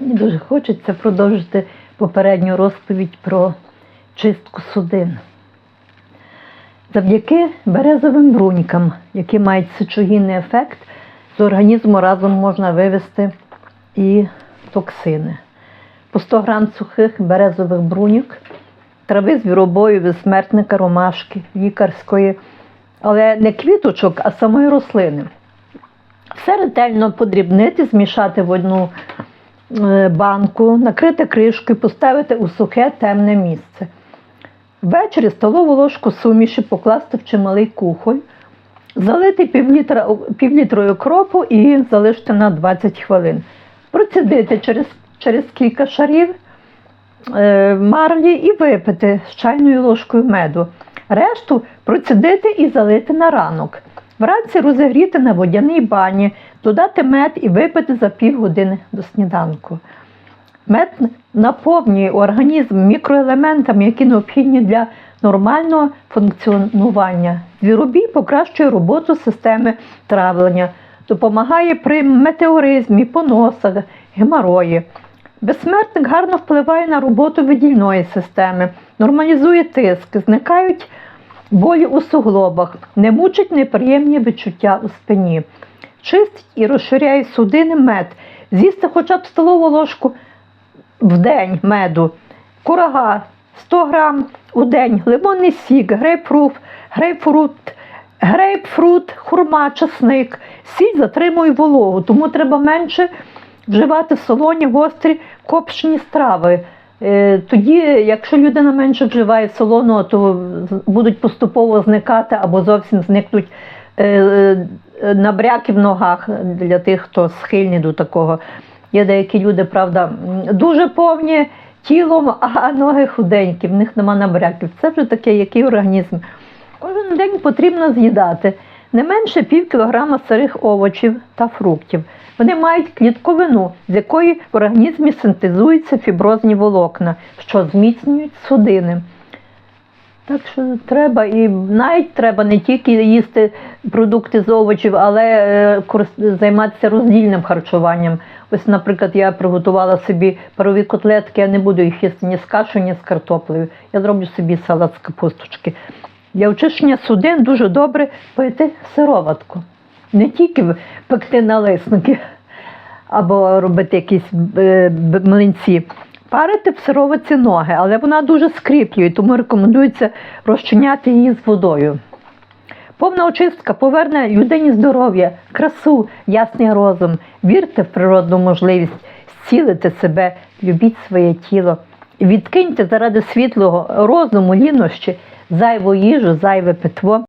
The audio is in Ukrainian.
Мені дуже хочеться продовжити попередню розповідь про чистку судин. Завдяки березовим брунькам, які мають сечогінний ефект, з організму разом можна вивести і токсини. По 100 грам сухих березових бруньок, трави звіробою, безсмертника, ромашки, лікарської, але не квіточок, а самої рослини. Все ретельно подрібнити, змішати в одну банку, накрити кришкою, поставити у сухе темне місце. Ввечері столову ложку суміші покласти в чималий кухоль, залити півлітрою кропу і залишити на 20 хвилин. Процідити через, через кілька шарів е, марлі і випити з чайною ложкою меду. Решту процідити і залити на ранок. Вранці розігріти на водяній бані, додати мед і випити за півгодини до сніданку. Мед наповнює організм мікроелементами, які необхідні для нормального функціонування. Звіробій покращує роботу системи травлення, допомагає при метеоризмі, поносах, геморої. Безсмертник гарно впливає на роботу видільної системи, нормалізує тиск, зникають болі у суглобах, не мучить неприємні відчуття у спині. Чистить і розширяє судини мед. З'їсти хоча б столову ложку в день меду, курага 100 грам у день, лимонний сік, грейпфрут, грейпфрут, грейпфрут, хурма, часник. Сіль затримує вологу, тому треба менше вживати солоні, гострі, копчені страви. Е, Тоді, якщо людина менше вживає солоного, то будуть поступово зникати або зовсім зникнуть е, е, набряки в ногах для тих, хто схильний до такого. Є деякі люди, правда, дуже повні тілом, а ноги худенькі, в них нема набряків. Це вже таке, який організм. Кожен день потрібно з'їдати не менше пів кілограма сирих овочів та фруктів. Вони мають клітковину, з якої в організмі синтезуються фіброзні волокна, що зміцнюють судини. Так що треба і навіть треба не тільки їсти продукти з овочів, але е, займатися роздільним харчуванням. Ось, наприклад, я приготувала собі парові котлетки, я не буду їх їсти ні з кашею, ні з картоплею. Я зроблю собі салат з капусточки. Для очищення судин дуже добре пити сироватку. Не тільки пекти налисники або робити якісь е, млинці. Парити в сироватці ноги, але вона дуже скріплює, тому рекомендується розчиняти її з водою. Повна очистка поверне людині здоров'я, красу, ясний розум. Вірте в природну можливість зцілити себе, любіть своє тіло. Відкиньте заради світлого розуму, лінощі, зайву їжу, зайве питво.